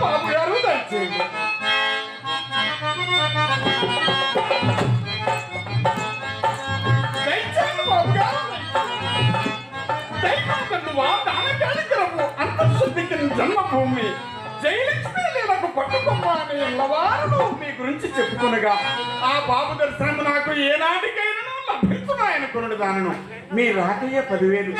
బాబు గారు జన్మభూమి జయలక్ష్మి లీలకు పట్టుకొమ్మ మీ గురించి చెప్పుకునగా ఆ బాబు దర్శనం నాకు ఏనాటికైనా లభించున్నాయనుకున్నాడు దానను. మీ రాకయ్య పదివేలు.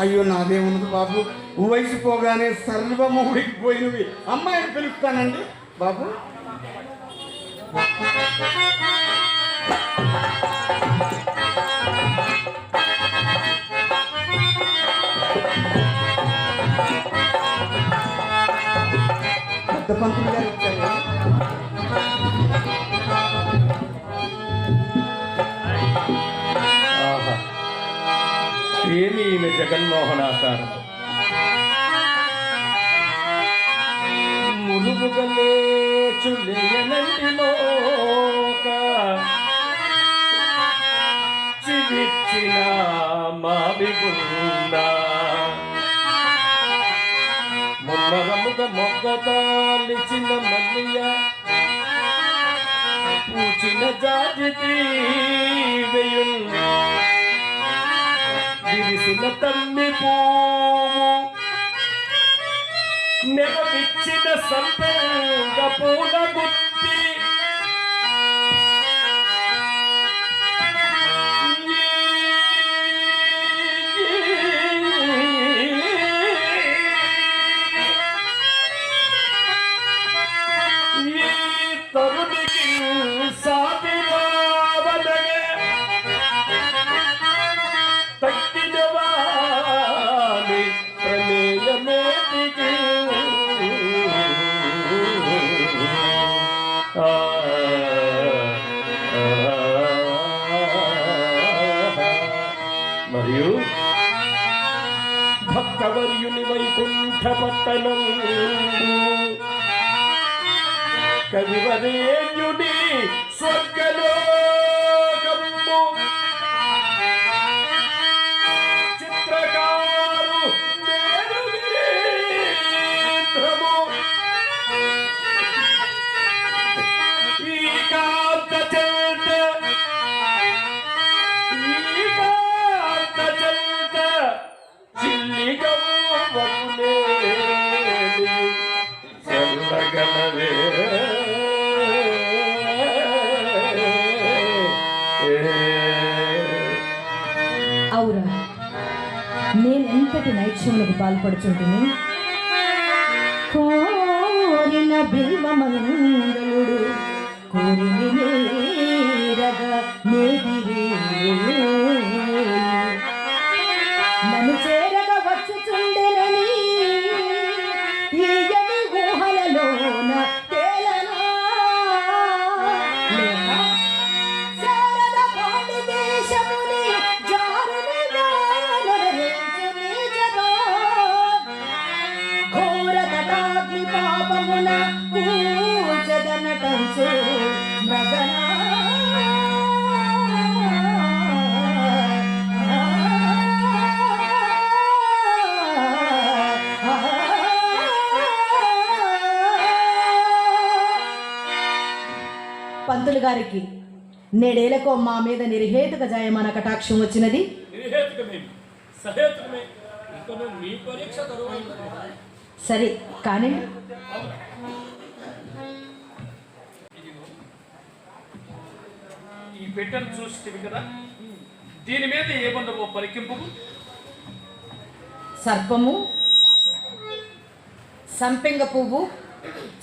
అయ్యో నాదేమున్నది బాబు? వయసు పోగానే సర్వము ఉడికిపోయినవి అమ్మాయిని పిలుస్తానండి. బాబు. పెద్ద పంతులు గారు ఏమి ఈమె జగన్మోహనాకారం ములుగుగలే చులేయనంటి మోక చివిచ్చిన మావిగుండా. ముమ్మరముగ మొగ్గతాలిచిన మల్లియ పూచిన జాతి వెయ్యున్న తల్లి తమ్మి పువ్వు నెలవిచ్చిన సంపంగ పూల గుత్తి తరు కవర్యుని వైకుంఠ పట్టణం కవివరేణ్యుని స్వర్గలోకము. నేనెంతటి నైత్యములకు పాల్పడుచుంటుని. కోరిన బిల్వమంగళుడు కోరి గారికి నేడేలకు మా మీద నిర్హేతుక జాయమాన కటాక్షం వచ్చినది. సరే కానీ ఈ పెట్టెను చూస్తే కదా? దీని మీద ఏముందో పరికింపు? సర్పము సంపెంగ పువ్వు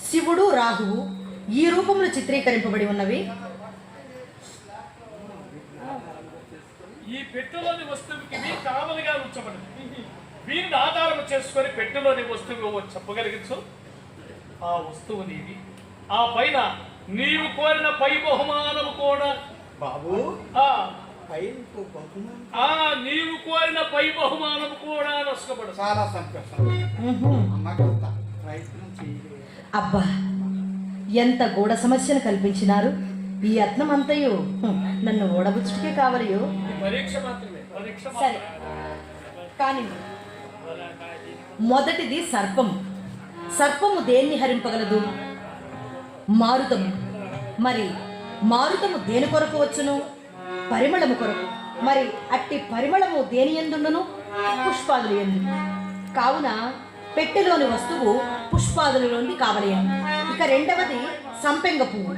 శివుడు రాహువు ఈ రూపంలో చిత్రీకరింపబడి ఉన్నవి. ఈ పెట్టెలోని వస్తువుకి కావలిగా ఉంచబడింది. వీరిని ఆధారం చేసుకొని పెట్టెలోని వస్తువు చెప్పగలిగించు. ఆ వస్తువు నీది. ఆ పైన నీవు కోరిన పై బహుమానము కూడా. బాబు ఆ. పైన బహుమానం. ఆ నీవు కోరిన పై బహుమానము కూడా నష్టపడు చాలా సంతోషం. అబ్బా. ఎంత గూఢ సమస్యను కల్పించినారు? ఈ యత్నం అంతయు నన్ను ఓడబుచ్చుటికే కావలియో? సరే. కానీ మొదటిది సర్పము సర్పము దేన్ని హరింపగలదు? మారుతము. మరి మారుతము దేని కొరకు వచ్చును? పరిమళము కొరకు. మరి అట్టి పరిమళము దేని ఎందుండును? పుష్పాదులు ఎందు. కావున పెట్టెలోని వస్తువు పుష్పాదులలోని కావలేను ఇక రెండవది సంపెంగ పువ్వు.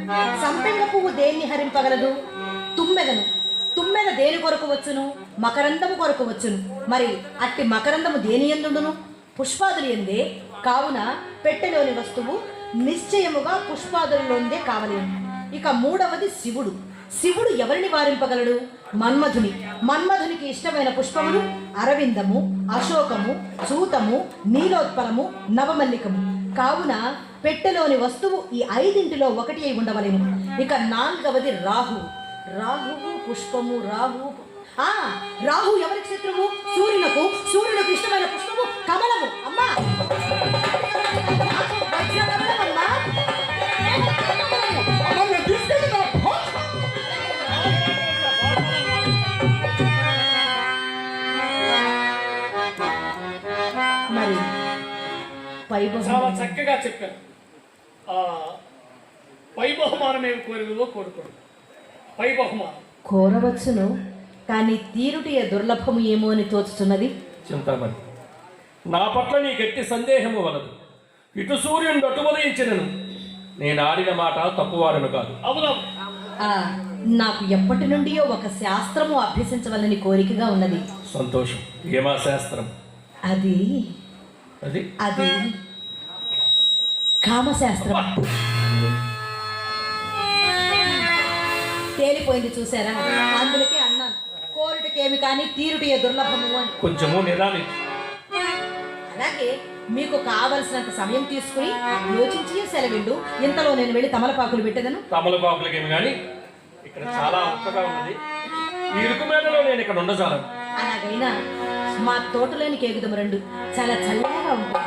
సంపెంగ పువ్వు దేన్ని హరింపగలదు? తుమ్మెదను. తుమ్మెద దేని కొరకు వచ్చును? మకరందము కొరకు వచ్చును. మరి అట్టి మకరందము దేని ఎందుండును? పుష్పాదులు ఎందే కావున పెట్టెలోని వస్తువు నిశ్చయముగా పుష్పాదులలోందే కావలేను ఇక మూడవది శివుడు. శివుడు ఎవరిని వారింపగలడు? మన్మధుని. మన్మధునికి ఇష్టమైన పుష్పములు అరవిందము అశోకము చూతము నీలోత్పలము నవమల్లికము. కావున పెట్టెలోని వస్తువు ఈ ఐదింటిలో ఒకటి అయి ఉండవలేను. ఇక నాలుగవది రాహు. రాహువు పుష్పము రాహువు. ఆ రాహు ఎవరికి శత్రువు సూర్యునకు. సూర్యునకు ఇష్టమైన పుష్పము కమలము. అమ్మా! చాలా చక్కగా చెప్పారు. ఆ పై బహుమానం ఏమి కోరినదో కోరుకోండి. పై బహుమానం కోరవచ్చును కానీ తీరుటియ దుర్లభము ఏమో అని తోచుతున్నది చింతామణి నా పట్ల నీకెట్టి సందేహము వలదు. ఇటు సూర్యుని అటు ఉదయించినను. నేను ఆడిన మాట తప్పువాడను కాదు. అవునవును. ఆ, నాకు ఎప్పటి నుండియో ఒక శాస్త్రము అభ్యసించవలని కోరికగా ఉన్నది. సంతోషం ఏమా శాస్త్రం? అది అది? అది. కామశాస్త్రం. తేలిపోయింది చూసారా? అందుకే అన్నాను కోరుటకేమి కానీ తీరుటియ దుర్లభము అని. కొంచెము నిదాని. అలాగే మీకు కావలసినంత సమయం తీసుకుని యోచించి సెలవిండు. ఇంతలో నేను వెళ్ళి తమలపాకులు పెట్టేదను. తమలపాకులకేమి కానీ ఇక్కడ చాలా ఉక్కగా ఉన్నది. ఈ ఇరుకు మీదలో నేను ఇక్కడ ఉండజాలను అలాగైనా మా తోటలోని కేకుదం రెండు. చాలా చల్లగా ఉంటుంది.